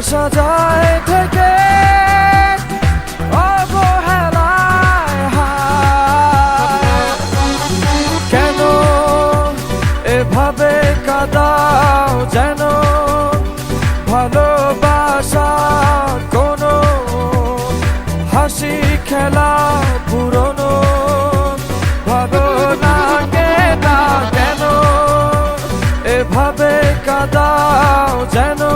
ভালোবাসা যায় থেকে। কেন এভাবে যেন? কোনো হাসি খেলা না কেন? এভাবে কাদাও যেন?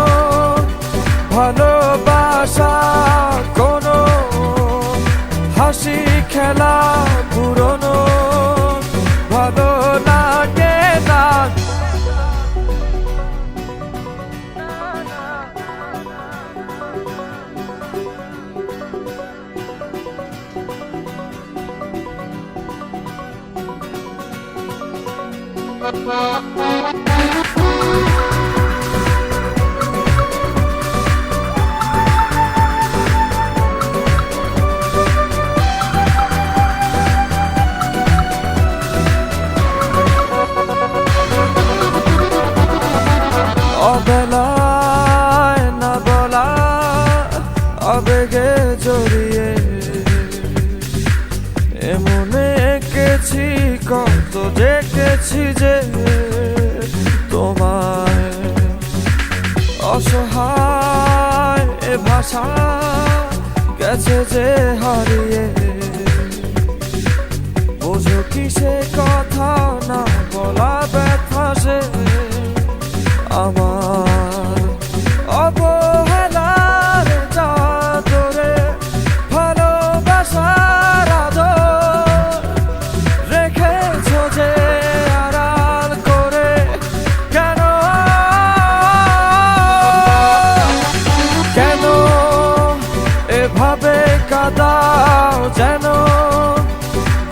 খেলা পুরনো ভালো লাগে না অবেলায় না বলা, আবেগে জড়িয়ে। এমনে এঁকেছি, কত দেখেছি যে তোমায়। অসহায় এ ভাষা গেছে যে হারিয়ে। বোঝো কি সে কথা, না বলা ব্যথা সে যেন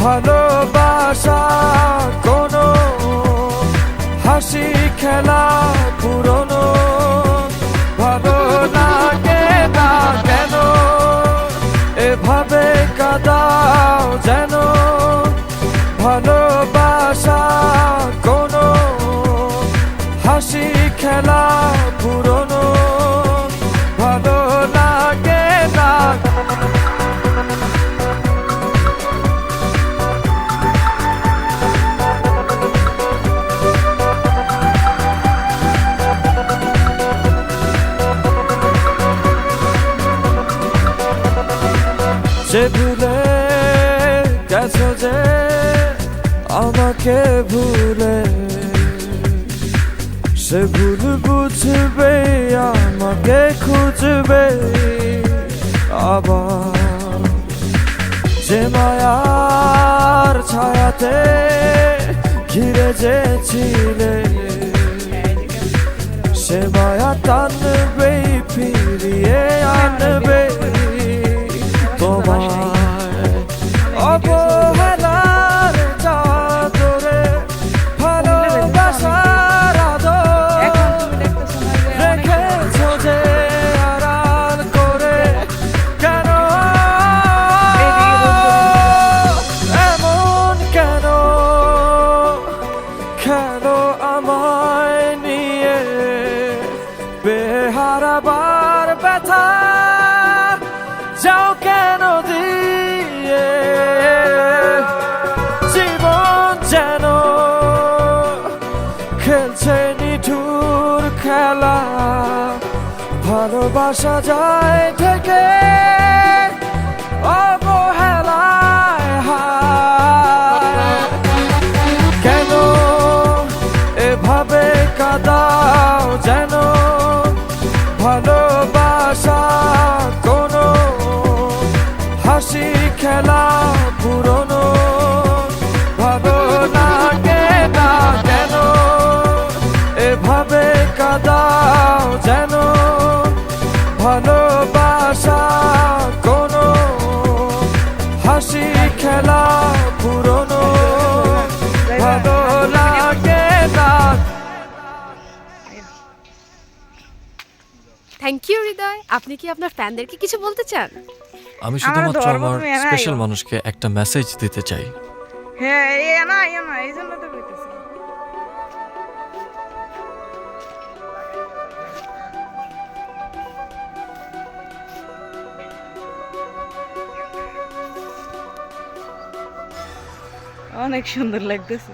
ভালোবাসা কোনো হাসি খেলা পুরনো ভালো লাগে না কেন? এভাবে কাদাও যেন ভালোবাসা কোনো হাসি খেলা পুরনো ভালো লাগে না। যে ভুলে গেছো যে আমাকে ভুলে, সে ভুল বুঝবে, আমাকে খুঁজবে। আবার যে মায়ার ছায়াতে ঘিরে যে ছিলে সে মায়া টানবে, ফিরিয়ে আনবে। কেন আমায় নিয়ে বেহারাবার ব্যথা? যাও কেন দিয়ে? জীবন যেন খেলছে নিঠুর খেলা, ভালোবাসা যায় থেকে যেন ভালোবাসা কোনো হাসি খেলা পুরনো ভালো লাগে না কেন? এভাবে কাদাও যেন আপনি কি আপনার ফ্যানদেরকে কিছু বলতে চান? আমি শুধুমাত্র আমার স্পেশাল মানুষকে একটা মেসেজ দিতে চাই। হ্যাঁ এ না এ না এই তো কইতেছি। অনেক সুন্দর লাগতেছে।